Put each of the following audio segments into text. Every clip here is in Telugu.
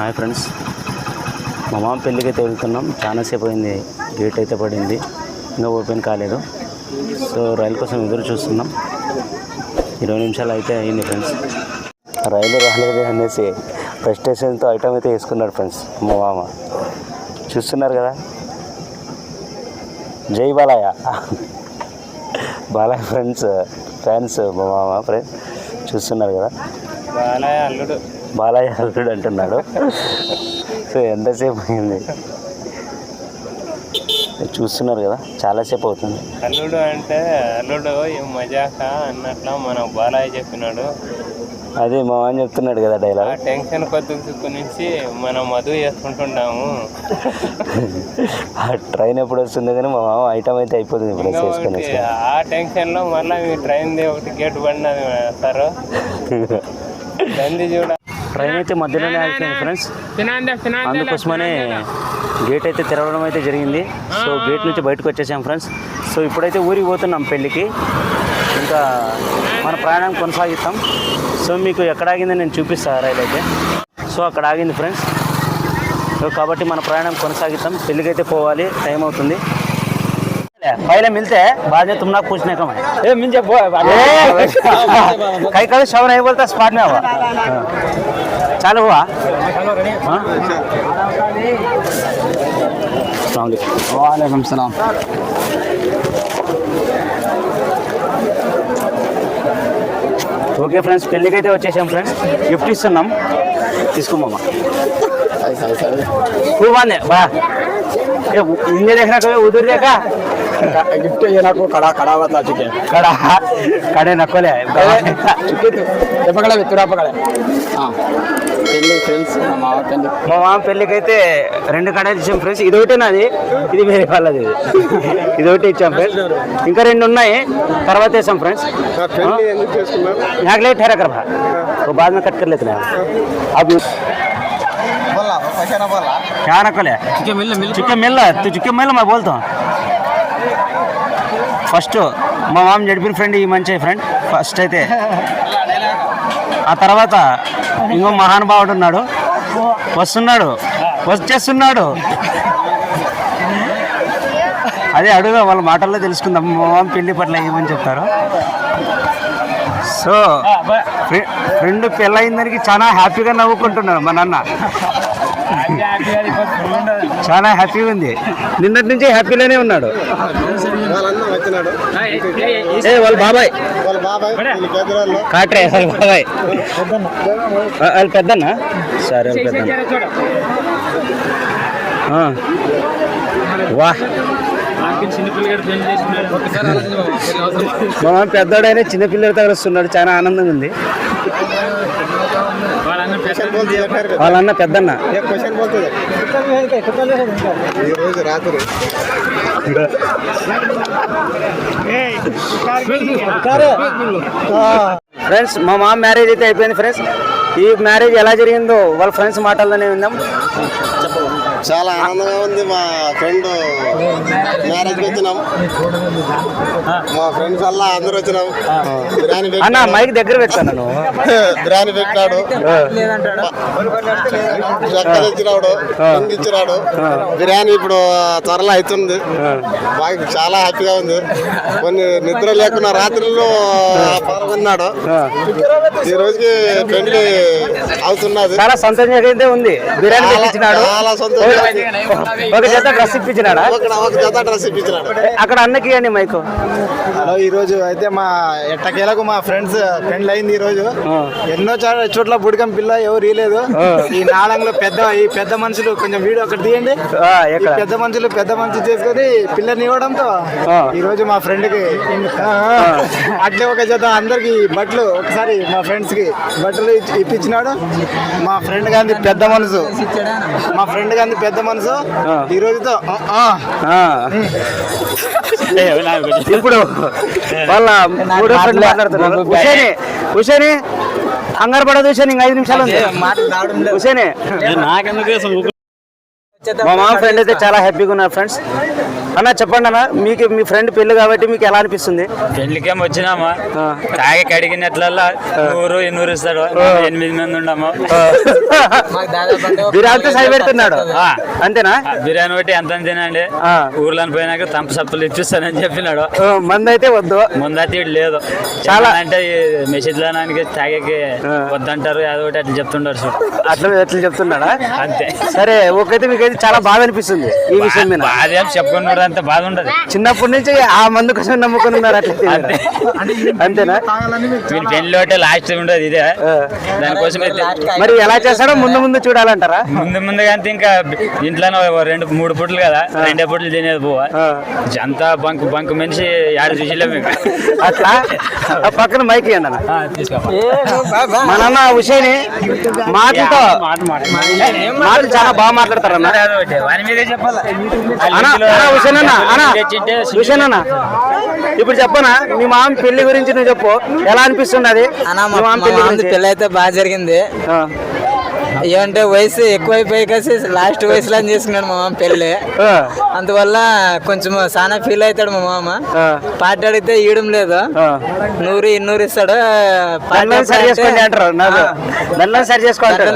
Hi friends. మా మామ పెళ్ళికి అయితే వెళ్తున్నాం చాలాసేపు అయింది. గేట్ అయితే పడింది. ఇంకా ఓపెన్ కాలేదు. సో రైలు కోసం ఎదురు చూస్తున్నాం. ఇరవై నిమిషాలు అయితే అయింది ఫ్రెండ్స్. రైలు రాలేదు అనేసి ప్రెస్టేషన్తో ఐటమ్ అయితే వేసుకున్నాడు ఫ్రెండ్స్ మా మామ. చూస్తున్నారు కదా? జై బాలయ్య. బాలయ్య ఫ్రెండ్స్ ఫ్యాన్స్ మా మామ ఫ్రెండ్స్. చూస్తున్నారు కదా? బాలయ్య అల్లుడు. బాలయ్య అల్లుడు అంటున్నాడు. సో ఎంతసేపు అయింది? చూస్తున్నారు కదా చాలాసేపు అవుతుంది. అల్లుడు అంటే అల్లుడు మజాక అన్నట్లా మన బాలయ్య చెప్పినాడు. అదే మా అని చెప్తున్నాడు కదా డైలాగ్ టెన్షన్ కొద్ది నుంచి మనం మధు చేసుకుంటుంటాము. ఆ ట్రైన్ ఎప్పుడు వస్తుంది కానీ మా మామ ఐటమ్ అయితే అయిపోతుంది ఇప్పుడు చేసుకొని ఆ టెన్షన్లో మళ్ళీ మీ ట్రైన్ ఒకటి గేట్ పడినది సార్. దంది చూడ ట్రైన్ అయితే మధ్యలోనే ఆగిపోయింది ఫ్రెండ్స్ అందుకోసమనే గేట్ అయితే తెరవడం అయితే జరిగింది. సో గేట్ నుంచి బయటకు వచ్చేసాం ఫ్రెండ్స్ సో ఇప్పుడైతే ఊరికి పోతున్నాం పెళ్ళికి. ఇంకా మన ప్రయాణం కొనసాగిస్తాం. సో మీకు ఎక్కడ ఆగిందో నేను చూపిస్తాను రైలు అయితే. సో అక్కడ ఆగింది ఫ్రెండ్స్ సో కాబట్టి మన ప్రయాణం కొనసాగిస్తాం. పెళ్ళికి అయితే పోవాలి టైం అవుతుంది. पहले मिलते हैं बाद में तुम ना पूछने का मैं ए मिल कहीं कभी शव नहीं बोलता स्पॉट में हुआ हाँ। चालू हुआ हाँ? अस्सलाम वालेकुम वालेकुम सलाम ఓకే ఫ్రెండ్స్ పెళ్ళికి అయితే వచ్చేసాం ఫ్రెండ్స్ గిఫ్ట్ ఇస్తున్నాం తీసుకోమమ్మా खूब आने बा ये इंगे देखना कभी उधर देखा गिफ्ट ये ना को कड़ा कड़ा बता चुके हैं कड़ा कड़े नकोले चुके थे ये पकड़ा भी तुरा पकड़ा हाँ పెళ్ళి ఫ్రెండ్స్ మా పెళ్ళి మా మామ పెళ్ళికి అయితే రెండు కడాయిలు ఇచ్చాం ఫ్రెండ్స్ ఇది ఒకటే నాది ఇది వేరే వాళ్ళది ఇది ఇది ఒకటి ఇచ్చాం ఫ్రెండ్స్ ఇంకా రెండు ఉన్నాయి తర్వాత వేసాం ఫ్రెండ్స్ నాకు లేట్ ठहरा कर भा वो बाद में कट कर लेते हैं अब क्या रखले चिकन मिल चिकन मिल रहा है तू चिकन मिल मैं बोलता हूँ ఫస్ట్ మా మామ నడిపిన ఫ్రెండ్ ఈ మంచి ఫ్రెండ్ ఫస్ట్ అయితే. ఆ తర్వాత ఇంకో మహానుభావుడు ఉన్నాడు. వస్తున్నాడు. వచ్చేస్తున్నాడు. అదే అడుగుదా వాళ్ళ మాటల్లో తెలుసుకుందాం. మా మామ పెళ్ళి పట్ల ఏమని చెప్తారు. సో ఫ్రె- ఫ్రెండ్ పెళ్ళయిన దానికి చాలా హ్యాపీగా నవ్వుకుంటున్నాడు మా నాన్న. చాలా హ్యాపీగా ఉంది. నిన్నటి నుంచి హ్యాపీలోనే ఉన్నాడు. ఏ వాళ్ళ బాబాయ్. వాళ్ళ బాబాయ్ కాట్రే వాళ్ళ బాబాయ్. వాళ్ళ పెద్దన్న? సరే వాళ్ళ పెద్దన్న. వా. మా మామ పెద్దోడైనా చిన్నపిల్లలతో కలుస్తున్నాడు చాలా ఆనందంగా ఉంది. క్వశ్చన్ బోల్తే చెప్పారు కదా. వాళ్ళ అన్న పెద్దన్న. ఏ క్వశ్చన్ బోల్తుంది ఈ రోజు రాత్రి. ఫ్రెండ్స్ మా మామ మ్యారేజ్ అయితే అయిపోయింది ఫ్రెండ్స్ ఈ మ్యారేజ్ ఎలా జరిగిందో వాళ్ళ ఫ్రెండ్స్ మాటల్లోనే విందాం. చాలా ఆనందంగా ఉంది. మా ఫ్రెండ్ మ్యారేజ్కి వచ్చినాం. మా ఫ్రెండ్స్ వల్ల అందరూ వచ్చినాం. బిర్యానీ అన్న. మైక్ దగ్గర పెట్టాను బిర్యానీ పెట్టినాడు చక్కలు ఇచ్చినాడు పిండి ఇచ్చినాడు. బిర్యానీ ఇప్పుడు త్వరలో అవుతుంది. బాగా చాలా హ్యాపీగా ఉంది. కొన్ని నిద్ర లేకున్నా రాత్రిలో పాల్గొన్నాడు ఈ రోజుకి పెళ్ళి అవుతున్నది చాలా సంతోషంగా ఉంది. బిర్యానీ చాలా- ఉంది. ఒక జత డ్రెస్ ఇప్పించినాడా? ఒక ఒక జత డ్రెస్ ఇప్పించినాడు. అక్కడ అన్నకి అండి మైక్. హలో ఈ రోజు అయితే మా ఎట్టకేలకు మా ఫ్రెండ్స్ పెండ్లు అయింది ఈ రోజు. ఎన్నో చోట్ల చోట్ల బుడికం పిల్ల ఎవరు ఇలేదు ఈ నాళంలో పెద్ద ఈ పెద్ద మనుషులు కొంచెం వీడియో ఒకటి తీయండి. పెద్ద మనుషులు పెద్ద మనుషులు చేసుకొని పిల్లని ఇవ్వడంతో. ఈ రోజు మా ఫ్రెండ్కి అట్లే ఒక జత అందరికి బట్టలు ఒకసారి మా ఫ్రెండ్స్కి బట్టలు ఇప్పించినాడు. మా ఫ్రెండ్ గాంధీ పెద్ద మనసు మా ఫ్రెండ్ గాంధీ పెద్ద మనసు. ఈ రోజుతో ఆ, ఆ. ఆ. ఇప్పుడు వాళ్ళ మూడో ఫ్రెండ్ మాట్లాడుతున్నారు. హుసేని హుసేని కంగారు పడదు హుసేని ఇంకా ఐదు నిమిషాలు ఉంది. హుసేని మా మామ ఫ్రెండ్ అయితే చాలా హ్యాపీగా ఉన్నారు ఫ్రెండ్స్ అన్న చెప్పండి అన్న మీకు మీ ఫ్రెండ్ పెళ్ళి కాబట్టి మీకు ఎలా అనిపిస్తుంది? పెళ్ళికేం వచ్చినామా? ఆ. తాగి కడిగినట్లల్లా నూరు ఎన్నూరు ఇస్తాడు. ఎనిమిది మంది ఉండము బిర్యానీతో సై పెడుతున్నాడు. ఆ. అంతేనా? ఆ, బిర్యానీ ఒకటి ఎంత తినండి. ఆ. ఊర్లో పోయినాక తంప సప్పులు ఇప్పిస్తానని చెప్పినాడు. మంది అయితే వద్దు. ముందైతే ఈడు లేదు. చాలా- అంటే మెసేజ్లోనానికి తాగేకి వద్దంటారు అది ఒకటి అట్లా చెప్తుంటారు అట్లా ఎట్లా చెప్తున్నాడా? అంతే. సరే ఒకైతే మీకైతే చాలా బాధ అనిపిస్తుంది ఈ విషయం మీద. బాధ ఏం చెప్పుకున్నాడు అంత బాధ ఉండదు. చిన్నప్పటి నుంచి ఆ మందు కోసం నమ్ముకుని ఉన్నారు. మీరు. అంతేనా వీని పెళ్ళి ఒకటే లాస్ట్ ఉండదు ఇదే. దానికోసం మరి ఎలా చేస్తాడో ముందు ముందు చూడాలంటారా? ముందు ముందుగా అంతే ఇంకా ఇంట్లోనే రెండు మూడు పుట్లు కదా రెండే పుట్లు తినేది పోవా. అంతా బంక్ బంక్ మనిషి ఆడ చూసిలేము అట్లా? పక్కన మైక్ అన్న. ఆ, తీసుకో మా నాన్న హుషేని మాటలతో మాటలు చాలా బాగా మాట్లాడతారన్న. వాని మీదే చెప్పాలా? అన్న, అన్న ఇప్పుడు చెప్పనా మీ మామ పెళ్ళి గురించి నువ్వు చెప్పు. ఎలా అనిపిస్తుంది అది అన్న మీ మామ పెళ్ళి అయితే బాగా జరిగింది. ఆ, ఏమంటే వయసు ఎక్కువైపోయి kasi లాస్ట్ వయసులో చేసుకున్నాడు మా మామ పెళ్ళి. అందువల్ల కొంచెం చాలా ఫీల్ అవుతాడు మా మామ. ఆ, పార్టీ అడిగితే ఇవ్వడం లేదు. నూరు ఇన్నూరు ఇస్తాడు.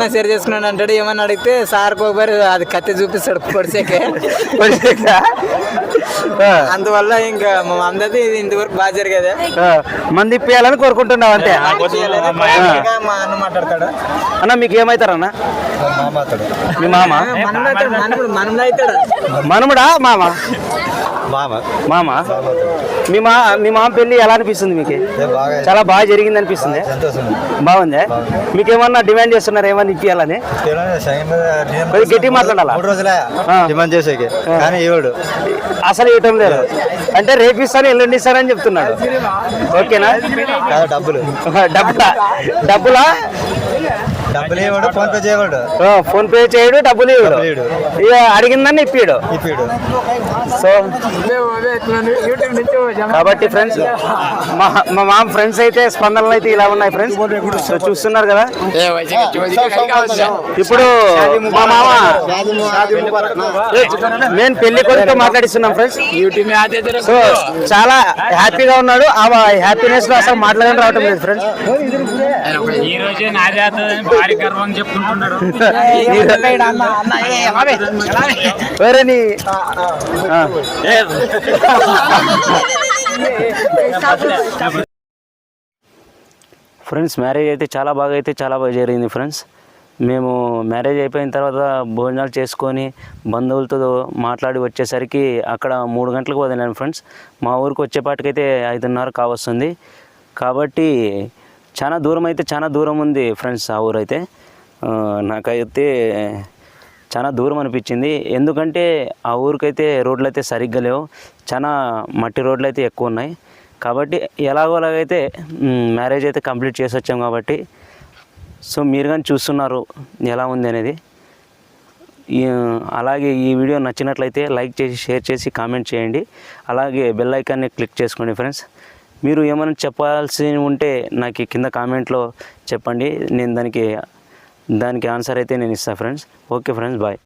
సరి చేసుకున్నాడు అంటాడు. ఏమని అడిగితే సార్ ఒకసారి అది కత్తి చూపిస్తాడు. పొడిసేకే? అందువల్ల ఇంకా మా అందది ఇంతవరకు బాగా జరిగేది. మంది ఇప్పియాలని కోరుకుంటున్నావు అంతే? మా అన్న మాట్లాడతాడు. అన్న మీకు ఏమవుతారన్న మీ మామ? మనం అవుతాడు మనముడు? మనముడా మామ? మామ మీ మా మీ మామ పెళ్ళి ఎలా అనిపిస్తుంది మీకు? చాలా బాగా జరిగింది అనిపిస్తుంది. బాగుంది? మీకు ఏమన్నా డిమాండ్ చేస్తున్నారు? ఏమన్నా ఇప్పియాలని? కొద్దిగా గట్టిగా మాట్లాడాలా? మూడు రోజులే ఆ. డిమాండ్ చేసేకి. కానీ ఇవ్వడు. అసలు ఇవ్వటం లేదు. అంటే రేపు ఇస్తాను ఎల్లుండి ఇస్తానని చెప్తున్నాడు. ఓకేనా? డబ్బులు. డబ్బులా? డబ్బులా? డబ్బులు ఇవ్వడు ఫోన్ పే చేయవాడు ఆ, ఫోన్ పే చేయడు డబ్బులు ఇవ్వడు. ఇక అడిగిందని ఇప్పిడు. ఇప్పిడు. సో కాబట్టి ఫ్రెండ్స్ మా మా మామ ఫ్రెండ్స్ అయితే స్పందనలు అయితే ఇలా ఉన్నాయి ఫ్రెండ్స్. సో చూస్తున్నారు కదా? ఇప్పుడు మా మామ నేను పెళ్ళి కొడుకుతో మాట్లాడిస్తున్నాం ఫ్రెండ్స్. సో చాలా హ్యాపీగా ఉన్నాడు. ఆ హ్యాపీనెస్లో అసలు మాట్లాడడం రావటం లేదు ఫ్రెండ్స్. ఈ రోజే భారీ చెప్పుకుంటున్నాడు. ఫ్రెండ్స్ మ్యారేజ్ అయితే చాలా బాగా అయితే చాలా బాగా జరిగింది ఫ్రెండ్స్ మేము మ్యారేజ్ అయిపోయిన తర్వాత భోజనాలు చేసుకొని బంధువులతో మాట్లాడి వచ్చేసరికి అక్కడ మూడు గంటలకు వదిలాను ఫ్రెండ్స్ మా ఊరికి వచ్చేపాటికైతే ఐదున్నర కావస్తుంది కాబట్టి చాలా దూరం అయితే చాలా దూరం ఉంది ఫ్రెండ్స్ ఆ ఊరు అయితే నాకైతే చాలా దూరం అనిపించింది ఎందుకంటే ఆ ఊరికైతే రోడ్లు అయితే సరిగ్గా లేవు. చాలా మట్టి రోడ్లు అయితే ఎక్కువ ఉన్నాయి కాబట్టి ఎలాగోలాగైతే మ్యారేజ్ అయితే కంప్లీట్ చేసి వచ్చాం కాబట్టి. సో మీరు కానీ చూస్తున్నారు ఎలా ఉంది అనేది. అలాగే ఈ వీడియో నచ్చినట్లయితే లైక్ చేసి షేర్ చేసి కామెంట్ చేయండి. అలాగే బెల్ ఐకాన్ని క్లిక్ చేసుకోండి ఫ్రెండ్స్. మీరు ఏమైనా చెప్పాల్సి ఉంటే నాకు కింద కామెంట్లో చెప్పండి. నేను దానికి దానికి ఆన్సర్ అయితే నేను ఇస్తాను ఫ్రెండ్స్ ఓకే ఫ్రెండ్స్ బాయ్